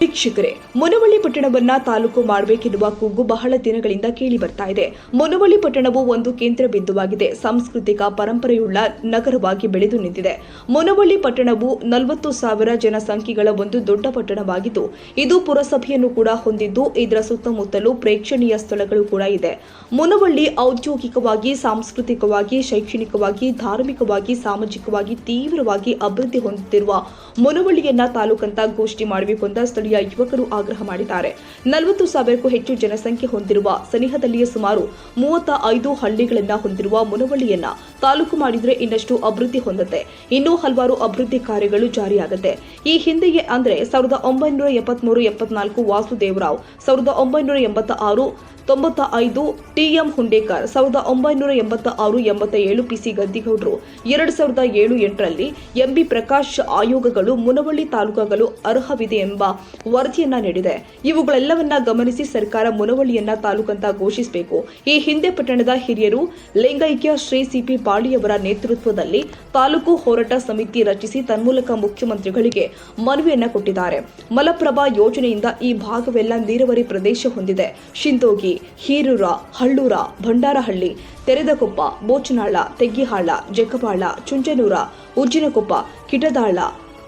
ವೀಕ್ಷಕರೇ, ಮುನವಳ್ಳಿ ಪಟ್ಟಣವನ್ನ ತಾಲೂಕು ಮಾಡಬೇಕೆನ್ನುವ ಕೂಗು ಬಹಳ ದಿನಗಳಿಂದ ಕೇಳಿ ಬರ್ತಾ ಇದೆ. ಮುನವಳ್ಳಿ ಪಟ್ಟಣವು ಒಂದು ಕೇಂದ್ರ ಬಿಂದುವಾಗಿದೆ. ಸಾಂಸ್ಕೃತಿಕ ಪರಂಪರೆಯುಳ್ಳ ನಗರವಾಗಿ ಬೆಳೆದು ನಿಂತಿದೆ. ಮುನವಳ್ಳಿ ಪಟ್ಟಣವು ನಲವತ್ತು ಸಾವಿರ ಜನಸಂಖ್ಯೆಗಳ ಒಂದು ದೊಡ್ಡ ಪಟ್ಟಣವಾಗಿದ್ದು, ಇದು ಪುರಸಭೆಯನ್ನು ಕೂಡ ಹೊಂದಿದ್ದು, ಇದರ ಸುತ್ತಮುತ್ತಲು ಪ್ರೇಕ್ಷಣೀಯ ಸ್ಥಳಗಳು ಕೂಡ ಇದೆ. ಮುನವಳ್ಳಿ ಔದ್ಯೋಗಿಕವಾಗಿ, ಸಾಂಸ್ಕೃತಿಕವಾಗಿ, ಶೈಕ್ಷಣಿಕವಾಗಿ, ಧಾರ್ಮಿಕವಾಗಿ, ಸಾಮಾಜಿಕವಾಗಿ ತೀವ್ರವಾಗಿ ಅಭಿವೃದ್ಧಿ ಹೊಂದುತ್ತಿರುವ ಮುನವಳ್ಳಿಯನ್ನ ತಾಲೂಕಂತ ಗೋಷ್ಠಿ ಮಾಡಬೇಕು ಅಂತ ಸ್ಥಳೀಯ ಯುವಕರು ಆಗ್ರಹ ಮಾಡಿದ್ದಾರೆ. ನಲವತ್ತು ಸಾವಿರಕ್ಕೂ ಹೆಚ್ಚು ಜನಸಂಖ್ಯೆ ಹೊಂದಿರುವ ಸನಿಹದಲ್ಲಿಯೇ ಸುಮಾರು ಮೂವತ್ತ ಐದು ಹಳ್ಳಿಗಳನ್ನ ಹೊಂದಿರುವ ಮುನವಳ್ಳಿಯನ್ನ ತಾಲೂಕು ಮಾಡಿದ್ರೆ ಇನ್ನಷ್ಟು ಅಭಿವೃದ್ಧಿ ಹೊಂದುತ್ತೆ. ಇನ್ನೂ ಹಲವಾರು ಅಭಿವೃದ್ಧಿ ಕಾರ್ಯಗಳು ಜಾರಿಯಾಗುತ್ತೆ. ಈ ಹಿಂದೆಯೇ ಅಂದ್ರೆ ಸಾವಿರದ ಒಂಬೈನೂರ ಎಪ್ಪತ್ಮೂರು, ಎಪ್ಪತ್ನಾಲ್ಕು ವಾಸುದೇವರಾವ್, ಸಾವಿರದ ಒಂಬೈನೂರ ಎಂಬತ್ತ ಆರು ತೊಂಬತ್ತ ಐದು ಟಿಎಂ ಹುಂಡೇಕರ್ ಸಾವಿರದ ಒಂಬೈನೂರ ಎಂಬತ್ತ ಆರು ಎಂಬತ್ತ ಏಳು ಪಿಸಿ ಗದ್ದಿಗೌಡರು ಎರಡು ಸಾವಿರದ ಏಳು ಎಂಟರಲ್ಲಿ ಎಂಬಿ ಪ್ರಕಾಶ್ ಆಯೋಗಗಳು ಮುನವಳ್ಳಿ ತಾಲೂಕಾಗಲು ಅರ್ಹವಿದೆ ಎಂಬ ವರದಿಯನ್ನ ನೀಡಿದೆ. ಇವುಗಳೆಲ್ಲವನ್ನ ಗಮನಿಸಿ ಸರ್ಕಾರ ಮುನವಳ್ಳಿಯನ್ನ ತಾಲೂಕಂತ ಘೋಷಿಸಬೇಕು. ಈ ಹಿಂದೆ ಪಟ್ಟಣದ ಹಿರಿಯರು ಲಿಂಗೈಕ್ಯ ಶ್ರೀ ಸಿಪಿ ಬಾಳಿಯವರ ನೇತೃತ್ವದಲ್ಲಿ ತಾಲೂಕು ಹೋರಾಟ ಸಮಿತಿ ರಚಿಸಿ ತನ್ಮೂಲಕ ಮುಖ್ಯಮಂತ್ರಿಗಳಿಗೆ ಮನವಿಯನ್ನ ಕೊಟ್ಟಿದ್ದಾರೆ. ಮಲಪ್ರಭಾ ಯೋಜನೆಯಿಂದ ಈ ಭಾಗವೆಲ್ಲ ನೀರಾವರಿ ಪ್ರದೇಶ ಹೊಂದಿದೆ. ಶಿಂದೋಗಿ ಹೀರೂರ, ಹಳ್ಳೂರ, ಭಂಡಾರಹಳ್ಳಿ, ತೆರೆದಕೊಪ್ಪ, ಬೋಚನಾಳ, ತೆಗ್ಗಿಹಾಳ ಜಕ್ಕಬಾಳ ಚುಂಚನೂರ, ಉಜ್ಜಿನಕೊಪ್ಪ, ಕಿಟದಾಳ,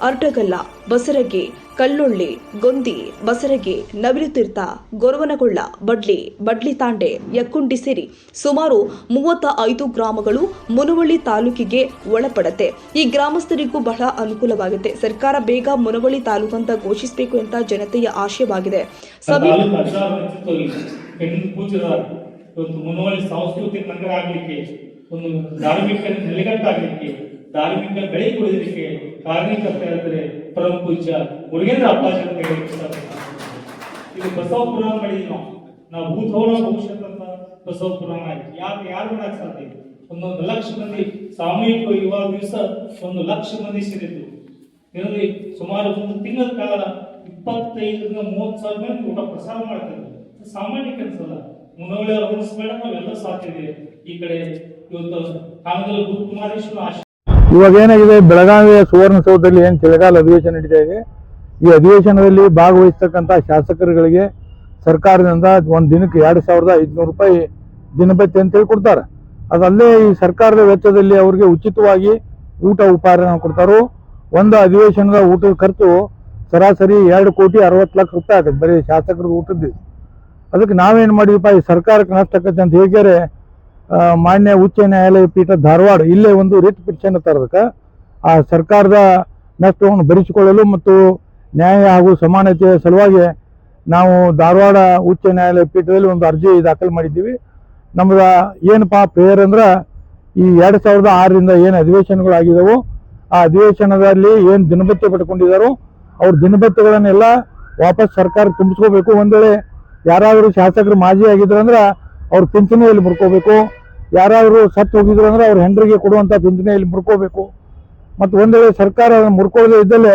ಅರ್ಟಗಲ್ಲ, ಬಸರಗಿ, ಕಲ್ಲೊಳ್ಳಿ, ಗೊಂದಿ, ಬಸರಗಿ, ನವಿಲುತೀರ್ಥ, ಗೊರವನಗೊಳ್ಳ, ಬಡ್ಲಿ ಬಡ್ಲಿ ತಾಂಡೆ ಯಕ್ಕುಂಡಿ ಸೇರಿ ಸುಮಾರು ಮೂವತ್ತ ಐದು ಗ್ರಾಮಗಳು ಮುನವಳ್ಳಿ ತಾಲೂಕಿಗೆ ಒಳಪಡತ್ತೆ. ಈ ಗ್ರಾಮಸ್ಥರಿಗೂ ಬಹಳ ಅನುಕೂಲವಾಗುತ್ತೆ. ಸರ್ಕಾರ ಬೇಗ ಮುನವಳ್ಳಿ ತಾಲೂಕು ಅಂತ ಘೋಷಿಸಬೇಕು ಅಂತ ಜನತೆಯ ಆಶಯವಾಗಿದೆ. ಸಮೀಪ ತಾಲೂಕು ಒಂದು ಮನೋಲಿ ಸಾಂಸ್ಕೃತಿಕ ನಗರ ಆಗಲಿಕ್ಕೆ, ಒಂದು ಧಾರ್ಮಿಕ ನೆಲೆಗಟ್ಟಾಗಲಿಕ್ಕೆ, ಧಾರ್ಮಿಕ ಬೆಳೆ ಕೊಡೋದಕ್ಕೆ ಕಾರಣೀಕರ್ತ ಹೇಳಿದ್ರೆ ಪರಮ ಪೂಜ್ಯ ಮುರುಗೇಂದ್ರ ಅಪ್ಪಾಜಿ ಅಂತ. ಇದು ಬಸವ ಪುರಾಣ ಮಾಡಿದ್ವಿ ನಾವು ನಾವು ಭೂತವನ ಭವಿಷ್ಯತ್ ಅಂತ ಬಸವ ಪುರಾಣ ಆಯ್ತು. ಯಾಕೆ ಯಾರು ಮಾಡಕ್ ಸಾಧ್ಯ ಒಂದೊಂದು ಲಕ್ಷ ಮಂದಿ ಸಾಮೂಹಿಕ ಯುವ ದಿವಸ ಒಂದು ಲಕ್ಷ ಮಂದಿ ಸೇರಿದ್ರು. ಇದರಲ್ಲಿ ಸುಮಾರು ಒಂದು ತಿಂಗಳ ಕಾಲ ಇಪ್ಪತ್ತೈದರಿಂದ ಮೂವತ್ತು ಸಾವಿರ ಮಂದಿ ಊಟ ಪ್ರಸಾರ ಮಾಡ್ತಾರೆ ಇದು ಸಾಮಾನ್ಯ ಕೆಲಸ ಅಲ್ಲ. ಉಳಿಸ್ಬೇಡ ನಾವೆಲ್ಲ ಸಾಧ್ಯ ಈ ಕಡೆ ಇವತ್ತು ಕಾಮದಲ್ಲಿ ಗುರುಕುಮಾರೇಶ್ವರ ಆಶ್ರಮ ಇವಾಗ ಏನಾಗಿದೆ? ಬೆಳಗಾವಿಯ ಸುವರ್ಣಸೌಧದಲ್ಲಿ ಏನು ಚಳಿಗಾಲ ಅಧಿವೇಶನ ನಡೀತಾ ಇದೆ? ಈ ಅಧಿವೇಶನದಲ್ಲಿ ಭಾಗವಹಿಸ್ತಕ್ಕಂಥ ಶಾಸಕರುಗಳಿಗೆ ಸರ್ಕಾರದಿಂದ ಒಂದು ದಿನಕ್ಕೆ ಎರಡು ಸಾವಿರದ ಐದುನೂರು ರೂಪಾಯಿ ದಿನಭತ್ಯೆ ಅಂತೇಳಿ ಕೊಡ್ತಾರೆ ಅದಲ್ಲೇ ಈ ಸರ್ಕಾರದ ವೆಚ್ಚದಲ್ಲಿ ಅವರಿಗೆ ಉಚಿತವಾಗಿ ಊಟ ಉಪಹಾರ ಕೊಡ್ತಾರೋ? ಒಂದು ಅಧಿವೇಶನದ ಊಟದ ಖರ್ಚು ಸರಾಸರಿ ಎರಡು ಕೋಟಿ ಅರವತ್ತು ಲಕ್ಷ ರೂಪಾಯಿ ಆಗುತ್ತೆ. ಬರೀ ಶಾಸಕರ ಊಟದ್ದು. ಅದಕ್ಕೆ ನಾವೇನು ಮಾಡಿವಪ್ಪ, ಈ ಸರ್ಕಾರಕ್ಕೆ ನಷ್ಟ ಆಕತ್ತೆ ಅಂತ ಹೇಳಿದರೆ ಮಾನ್ಯ ಉಚ್ಚ ನ್ಯಾಯಾಲಯ ಪೀಠ ಧಾರವಾಡ. ಇಲ್ಲೇ ಒಂದು ರಿಟ್ ಪಿಟಿಷನ್ ತರೋದಕ್ಕೆ ಆ ಸರ್ಕಾರದ ನಷ್ಟವನ್ನು ಭರಿಸಿಕೊಳ್ಳಲು ಮತ್ತು ನ್ಯಾಯ ಹಾಗೂ ಸಮಾನತೆಯ ಸಲುವಾಗಿ ನಾವು ಧಾರವಾಡ ಉಚ್ಚ ನ್ಯಾಯಾಲಯ ಪೀಠದಲ್ಲಿ ಒಂದು ಅರ್ಜಿ ದಾಖಲು ಮಾಡಿದ್ದೀವಿ. ನಮ್ದು ಏನಪ್ಪಾ, ಪ್ರೇಯರ್ ಅಂದ್ರೆ ಈ ಎರಡು ಸಾವಿರದ ಆರರಿಂದ ಏನು ಆಗಿದವು, ಆ ಅಧಿವೇಶನದಲ್ಲಿ ಏನು ದಿನಭತ್ಯೆ ಪಡ್ಕೊಂಡಿದ್ದಾರೋ ಅವ್ರ ದಿನಭತ್ಯಗಳನ್ನೆಲ್ಲ ವಾಪಸ್ ಸರ್ಕಾರ ತುಂಬಿಸ್ಕೋಬೇಕು. ಒಂದು ವೇಳೆ ಯಾರಾದರೂ ಶಾಸಕರು ಮಾಜಿ ಆಗಿದ್ರು ಅಂದ್ರೆ ಅವ್ರ ಪಿಂಚಣಿಯಲ್ಲಿ ಮುರ್ಕೋಬೇಕು. ಯಾರಾದರೂ ಸತ್ತು ಹೋಗಿದ್ರು ಅಂದ್ರೆ ಅವ್ರ ಹೆಂಡ್ರಿಗೆ ಕೊಡುವಂಥ ಪಿಂಚಣಿಯಲ್ಲಿ ಮುರ್ಕೋಬೇಕು. ಮತ್ತು ಒಂದ್ ವೇಳೆ ಸರ್ಕಾರ ಮುರ್ಕೊಳ್ಳದೆ ಇದ್ದಲ್ಲೇ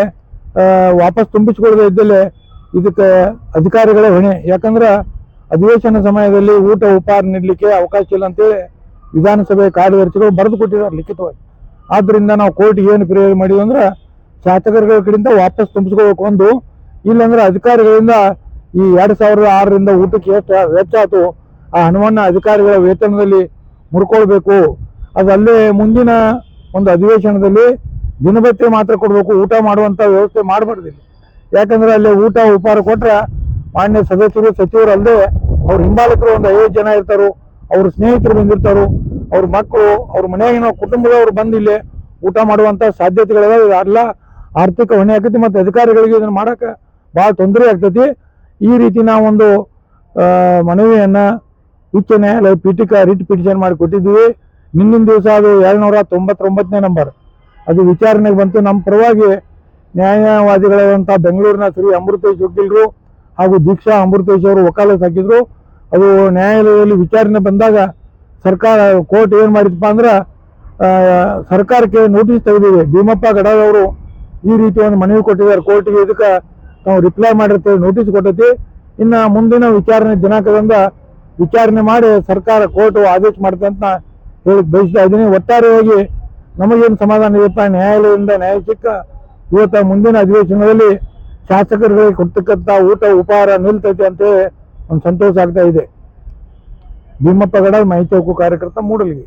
ವಾಪಸ್ ತುಂಬಿಸಿಕೊಳ್ಳದೆ ಇದ್ದಲ್ಲೇ ಇದಕ್ಕೆ ಅಧಿಕಾರಿಗಳೇ ಹೊಣೆ. ಯಾಕಂದ್ರೆ ಅಧಿವೇಶನ ಸಮಯದಲ್ಲಿ ಊಟ, ಉಪಹಾರ ನೀಡಲಿಕ್ಕೆ ಅವಕಾಶ ಇಲ್ಲ ಅಂತೇಳಿ ವಿಧಾನಸಭೆ ಕಾರ್ಯದರ್ಶಿಗಳು ಬರೆದು ಕೊಟ್ಟಿದ್ದಾರೆ ಲಿಖಿತವಾಗಿ. ಆದ್ದರಿಂದ ನಾವು ಕೋರ್ಟ್ಗೆ ಏನು ಪ್ರೇರಣೆ ಮಾಡಿದ್ವಿ ಅಂದ್ರೆ ಶಾಸಕರುಗಳ ಕಡೆಯಿಂದ ವಾಪಸ್ ತುಂಬಿಸ್ಕೋಬೇಕು ಒಂದು ಇಲ್ಲಾಂದ್ರೆ ಅಧಿಕಾರಿಗಳಿಂದ ಈ ಎರಡು ಸಾವಿರದ ಆರರಿಂದ ಊಟಕ್ಕೆ ಎಷ್ಟು ವೆಚ್ಚ ಆಯ್ತು, ಆ ಹಣವನ್ನ ಅಧಿಕಾರಿಗಳ ವೇತನದಲ್ಲಿ ಮುರ್ಕೊಳ್ಬೇಕು. ಅದಲ್ಲೇ ಮುಂದಿನ ಒಂದು ಅಧಿವೇಶನದಲ್ಲಿ ದಿನಭತ್ಯೆ ಮಾತ್ರ ಕೊಡಬೇಕು, ಊಟ ಮಾಡುವಂತ ವ್ಯವಸ್ಥೆ ಮಾಡಬಾರ್ದು ಇಲ್ಲಿ. ಯಾಕಂದ್ರೆ ಅಲ್ಲಿ ಊಟ ಉಪಹಾರ ಕೊಟ್ರೆ ಮಾನ್ಯ ಸದಸ್ಯರು, ಸಚಿವರು ಅಲ್ಲದೆ ಅವ್ರ ಹಿಂಬಾಲಕರು ಒಂದು ಐವತ್ತು ಜನ ಇರ್ತಾರೋ, ಅವ್ರ ಸ್ನೇಹಿತರು ಬಂದಿರ್ತಾರೋ, ಅವ್ರ ಮಕ್ಕಳು, ಅವ್ರ ಮನೆಯಾಗಿನ ಕುಟುಂಬದವ್ರು ಬಂದು ಊಟ ಮಾಡುವಂತ ಸಾಧ್ಯತೆಗಳಿದಾವೆ ಎಲ್ಲ ಆರ್ಥಿಕ ಹೊಣೆ ಆಗ್ತೈತಿ, ಮತ್ತು ಅಧಿಕಾರಿಗಳಿಗೆ ಇದನ್ನ ಮಾಡೋಕೆ ಭಾಳ ತೊಂದರೆ ಆಗ್ತೈತಿ. ಈ ರೀತಿ ನಾವೊಂದು ಮನವಿಯನ್ನು ಉಚ್ಚ ನ್ಯಾಯಾಲಯ ಪೀಠಿಕ ರಿಟ್ ಪಿಟಿಷನ್ ಮಾಡಿ ಕೊಟ್ಟಿದ್ದೀವಿ. ನಿನ್ನಿನ ದಿವಸ ಅದು ಏಳ್ನೂರ ತೊಂಬತ್ತೊಂಬತ್ತನೇ ನಂಬರ್. ಅದು ವಿಚಾರಣೆಗೆ ಬಂತು. ನಮ್ಮ ಪರವಾಗಿ ನ್ಯಾಯವಾದಿಗಳಾದಂಥ ಬೆಂಗಳೂರಿನ ಶ್ರೀ ಅಮೃತೇಶ್ ವಕೀಲರು ಹಾಗೂ ದೀಕ್ಷಾ ಅಮೃತೇಶ್ ಅವರು ವಕಾಲತ್ ಹಾಕಿದ್ರು ಅದು ನ್ಯಾಯಾಲಯದಲ್ಲಿ ವಿಚಾರಣೆ ಬಂದಾಗ ಸರ್ಕಾರ, ಕೋರ್ಟ್ ಏನು ಮಾಡಿದಪ್ಪ ಅಂದ್ರೆ ಸರ್ಕಾರಕ್ಕೆ ನೋಟಿಸ್ ತೆಗೆದಿದೆ. ಭೀಮಪ್ಪ ಗಡದವರು ಈ ರೀತಿ ಒಂದು ಮನವಿ ಕೊಟ್ಟಿದ್ದಾರೆ. ಕೋರ್ಟ್ಗೆ ಇದಕ್ಕೆ ನಾವು ರಿಪ್ಲೈ ಮಾಡಿರ್ತೇವೆ ನೋಟಿಸ್ ಕೊಟ್ಟೈತಿ ಇನ್ನು ಮುಂದಿನ ವಿಚಾರಣೆ ದಿನಾಂಕದಿಂದ ವಿಚಾರಣೆ ಮಾಡಿ ಸರ್ಕಾರ ಕೋರ್ಟ್ ಆದೇಶ ಮಾಡುತ್ತೆ ಅಂತ ಹೇಳಿ ಬಯಸ್ತಾ ಇದ್ದೀನಿ. ಒಟ್ಟಾರೆಯಾಗಿ ನಮಗೇನು ಸಮಾಧಾನ ಇದೆಯಪ್ಪ ನ್ಯಾಯಾಲಯದಿಂದ ನ್ಯಾಯ ಸಿಕ್ಕ ಇವತ್ತ ಮುಂದಿನ ಅಧಿವೇಶನದಲ್ಲಿ ಶಾಸಕರುಗಳಿಗೆ ಕೊಡ್ತಕ್ಕಂಥ ಊಟ, ಉಪಹಾರ ನಿಲ್ತೈತೆ ಅಂತ ಒಂದು ಸಂತೋಷ ಆಗ್ತಾ ಇದೆ. ಭೀಮಪ್ಪ ಗಡ ಮಾಹಿತಿ ಹಕ್ಕು ಕಾರ್ಯಕರ್ತ ಮೂಡಲಿಗೆ.